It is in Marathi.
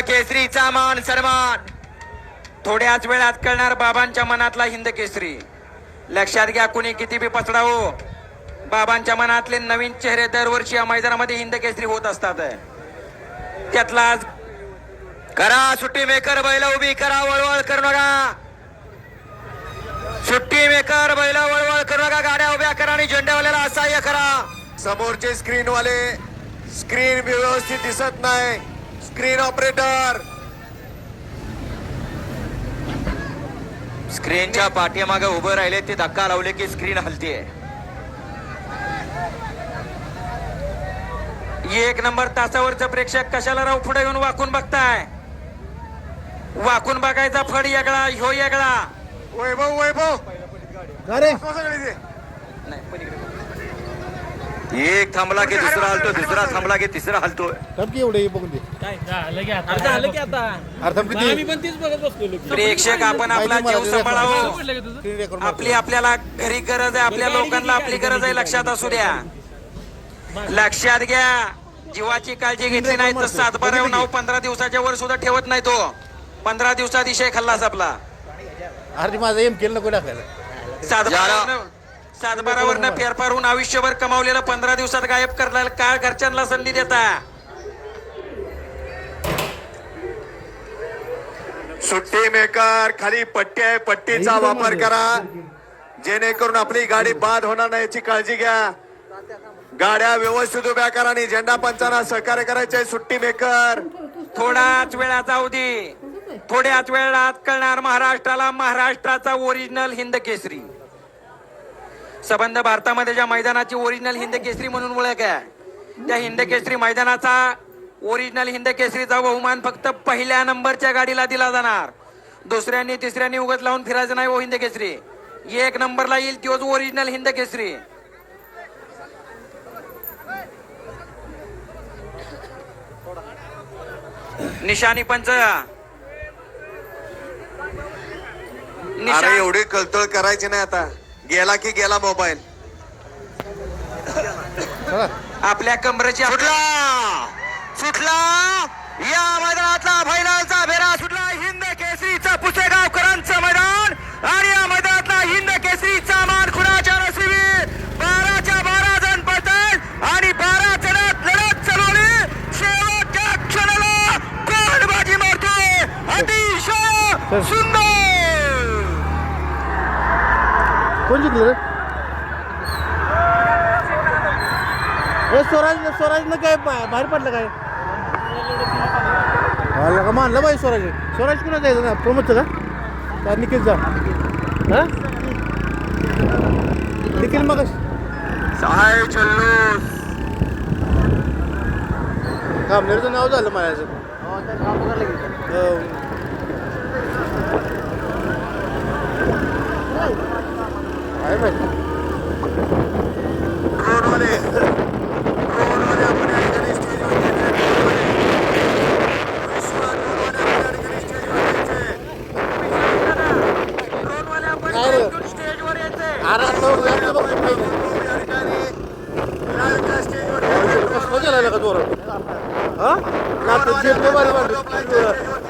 केसरीचा मान सन्मान. थोड्याच वेळात कळणार बाबांच्या मनातला हिंद केसरी. लक्षात घ्या कुणी किती बी पचडावो बाबांच्या मनातले नवीन चेहरे दरवर्षी या मैदानामध्ये हिंद केसरी होत असतात. त्यातला आज करा सुट्टी मेकर बैल उभी करा वळवळ करू नका. सुट्टी मेकर बैल वळवळ करू नका. गाड्या उभ्या करा आणि झेंड्यावाल्याला असहाय्य करा. समोरचे स्क्रीन वाले स्क्रीन व्यवस्थित दिसत नाही. स्क्रीन ऑपरेटर स्क्रीनच्या पाठीमागे उभं राहिले ते धक्का लावले की स्क्रीन हलतीये. एक नंबर तासावरचं प्रेक्षक कशाला राव पुढे येऊन वाकून बघताय? वाकून बघायचा फड वेगळा ह्यो वेगळा वैभव वैभव. अरे नाही, पलीकडे. एक थांबला की दुसरा हलतो दुसरा थांबला की तिसरा हलतो की एवढे बघून दे. काय झालं की आता? झालं की आता. अर्थात मग आम्ही किती पण तीच बघत बसलेलो की. प्रेक्षक आपण आपला जीव सांभाळावं तुझं? स्क्रीन रेकॉर्ड आपली आपल्याला घरी गरज आहे आपल्या लोकांना आपली गरज आहे लक्षात असू द्या. लक्षात घ्या जीवाची काळजी घेतली नाही तर सातबारा नाव पंधरा दिवसाच्या वर सुद्धा ठेवत नाही तो. पंधरा दिवसात विषय खाल्लास आपला. अरे माझं एम केलं नको टाकायला. सातबारावरनं सातबारावरनं फेरफार होऊन आयुष्यभर कमावलेलं पंधरा दिवसात गायब करण्याला काय घरच्यांना संधी देता? सुट्टी मेकर खाली पट्टी आहे पट्टीचा वापर करा. जेणेकरून आपली गाडी बाद होणार नाही याची काळजी घ्या. गाड्या व्यवस्थित उभ्या करा आणि झेंडा पंचांना सहकार्य करायचे सुट्टी मेकर. थोडाच वेळा जाऊ दे. थोड्याच वेळात कळणार महाराष्ट्राला महाराष्ट्राचा ओरिजिनल हिंद केसरी. संबंध भारतामध्ये ज्या मैदानाची ओरिजिनल हिंद केसरी म्हणून ओळख आहे. त्या हिंद केसरी मैदानाचा ओरिजिनल हिंद केसरीचा बहुमान फक्त पहिल्या नंबरच्या गाडीला दिला जाणार. दुसऱ्यांनी तिसऱ्यांनी उगत लावून फिरायचं नाही हो ओ हिंद केसरी एक नंबरला येईल तोच ओरिजिनल हिंद केसरी निशाणी पंच. अरे एवढी कळतळ करायची नाही आता. गेला की गेला मोबाईल. चला. आपल्या कमरेची सुटला. सुटला. या मैदानातला फायनलचा भेरा सुटला. हिंद केसरीचा पुसेगावकरांचं मैदान. आणि या मैदानातला हिंद केसरीचा मान खुणाच्या नशिबी. बाराच्या बारा जण पळतात आणि बारा जणात लढत चालवली. शेवटच्या क्षणाला कोण बाजी मारतोय. अतिशय सुंदर कोण जिंकलं रे ए स्वराज स्वराजनं काय बाहेर पडलं काय? का? मानलं बाई स्वराज. स्वराज कुणा जायचं ना प्रमोदचं का का निखिलचा हा? निखिल मग कामनेरचं नाव झालं माझ्याचं हो. काय माहिती रोडवाले रोडवाले आपण या ठिकाणी स्टेजवर यायचे. विश्वात रोडवाले आपण या ठिकाणी स्टेजवर यायचे. काय रे स्टेजवर यायचंय अरे आता जास्त बघतो मी. या ठिकाणी कसलं गेला का जोरात हा बरं वाटलं